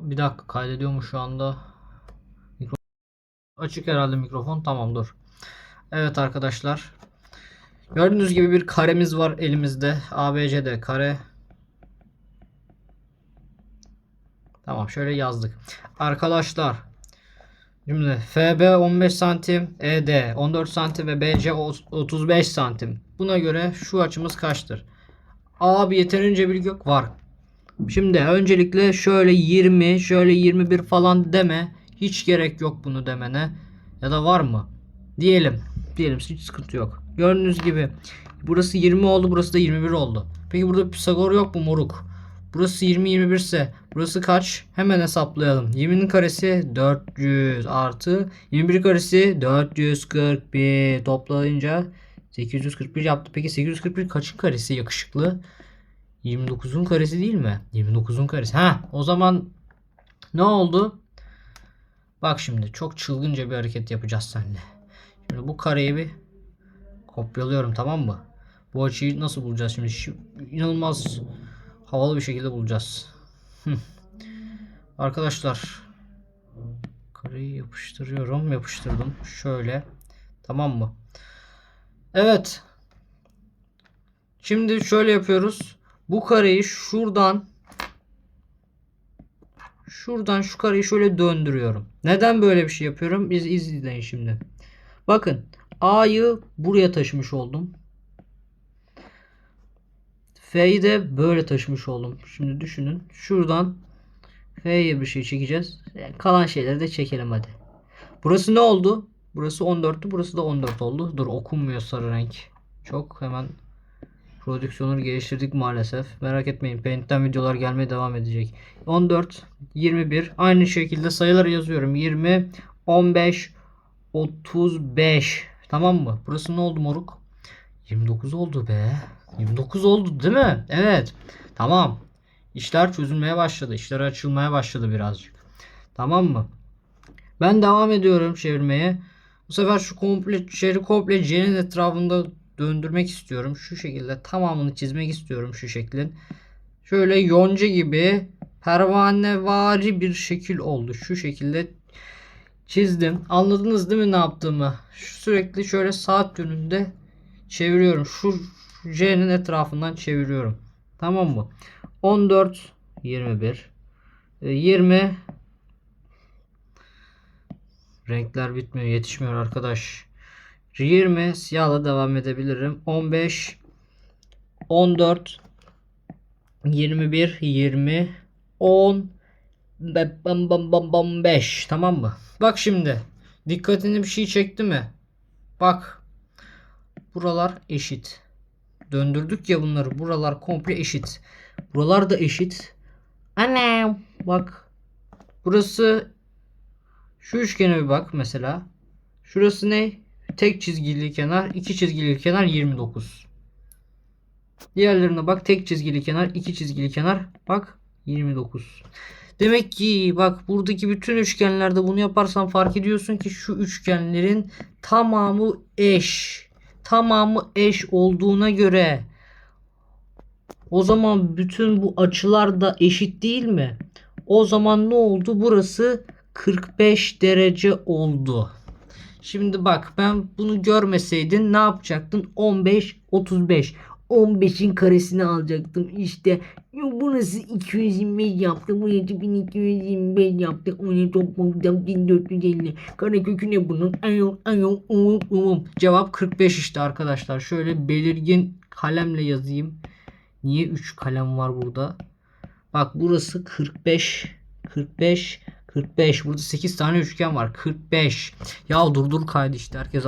Bir dakika kaydediyor mu şu anda? Mikro... Açık herhalde mikrofon. Tamam dur. Evet arkadaşlar. Gördüğünüz gibi bir karemiz var elimizde. ABCD kare. Tamam şöyle yazdık. Arkadaşlar Şimdi FB 15 santim, ED 14 santim ve BC 35 santim. Buna göre şu açımız kaçtır? Abi yeterince bilgi yok. Var. Şimdi öncelikle şöyle 20, şöyle 21 falan deme. Hiç gerek yok bunu demene. Ya da var mı? Diyelim. Diyelim hiç sıkıntı yok. Gördüğünüz gibi burası 20 oldu, burası da 21 oldu. Peki burada Pisagor yok mu moruk? Burası 20 21 ise burası kaç? Hemen hesaplayalım. 20'nin karesi 400 artı 21 karesi 441 toplayınca 841 yaptı. Peki 841 kaçın karesi yakışıklı? 29'un karesi değil mi? 29'un karesi. Ha, o zaman ne oldu? Bak şimdi çok çılgınca bir hareket yapacağız seninle. Şimdi bu kareyi bir kopyalıyorum tamam mı? Bu açıyı nasıl bulacağız şimdi? Şu, inanılmaz havalı bir şekilde bulacağız. Arkadaşlar kareyi yapıştırıyorum. Yapıştırdım. Şöyle. Tamam mı? Evet. Şimdi şöyle yapıyoruz. Bu kareyi şuradan şuradan şu kareyi şöyle döndürüyorum. Neden böyle bir şey yapıyorum? Biz izleyin şimdi. Bakın A'yı buraya taşımış oldum. F'yi de böyle taşımış oldum. Şimdi düşünün. Şuradan F'ye bir şey çekeceğiz. Yani kalan şeyleri de çekelim hadi. Burası ne oldu? Burası 14'tü. Burası da 14 oldu. Dur okunmuyor sarı renk. Çok hemen prodüksiyonu geliştirdik maalesef. Merak etmeyin. Paint'ten videolar gelmeye devam edecek. 14, 21. Aynı şekilde sayıları yazıyorum. 20, 15, 35. Tamam mı? Burası ne oldu moruk? 29 oldu be. 29 oldu değil mi? Evet. Tamam. İşler çözülmeye başladı. İşler açılmaya başladı birazcık. Tamam mı? Ben devam ediyorum çevirmeye. Bu sefer şu komple şehri komple C'nin etrafında döndürmek istiyorum. Şu şekilde tamamını çizmek istiyorum şu şeklin. Şöyle yonca gibi pervanevari bir şekil oldu. Şu şekilde çizdim. Anladınız değil mi ne yaptığımı? Sürekli şöyle saat yönünde çeviriyorum. Şu J'nin etrafından çeviriyorum. Tamam mı? 14 21 20 Renkler bitmiyor, yetişmiyor arkadaş. 20 siyahla devam edebilirim. 15 14 21 20 10 bam bam bam bam 5 tamam mı? Bak şimdi dikkatini bir şey çekti mi? Bak buralar eşit. Döndürdük ya bunları. Buralar komple eşit. Buralar da eşit. Annem bak. Burası şu üçgene bir bak mesela. Şurası ne? Tek çizgili kenar, iki çizgili kenar 29. Diğerlerine bak tek çizgili kenar, iki çizgili kenar bak 29. Demek ki bak buradaki bütün üçgenlerde bunu yaparsan fark ediyorsun ki şu üçgenlerin tamamı eş. Tamamı eş olduğuna göre o zaman bütün bu açılar da eşit değil mi? O zaman ne oldu? Burası 45 derece oldu. Şimdi bak ben bunu görmeseydin ne yapacaktın? 15 35. 15'in karesini alacaktım. İşte burası 225 yaptı. Burası 1225 yaptı. Onu toplamda 1450. Karekökü ne bunun? Ayon ayon umum umum. Cevap 45 işte arkadaşlar. Şöyle belirgin kalemle yazayım. Niye 3 kalem var burada? Bak burası 45 45 45. Burada 8 tane üçgen var. 45. Ya durdur kaydı işte. Herkes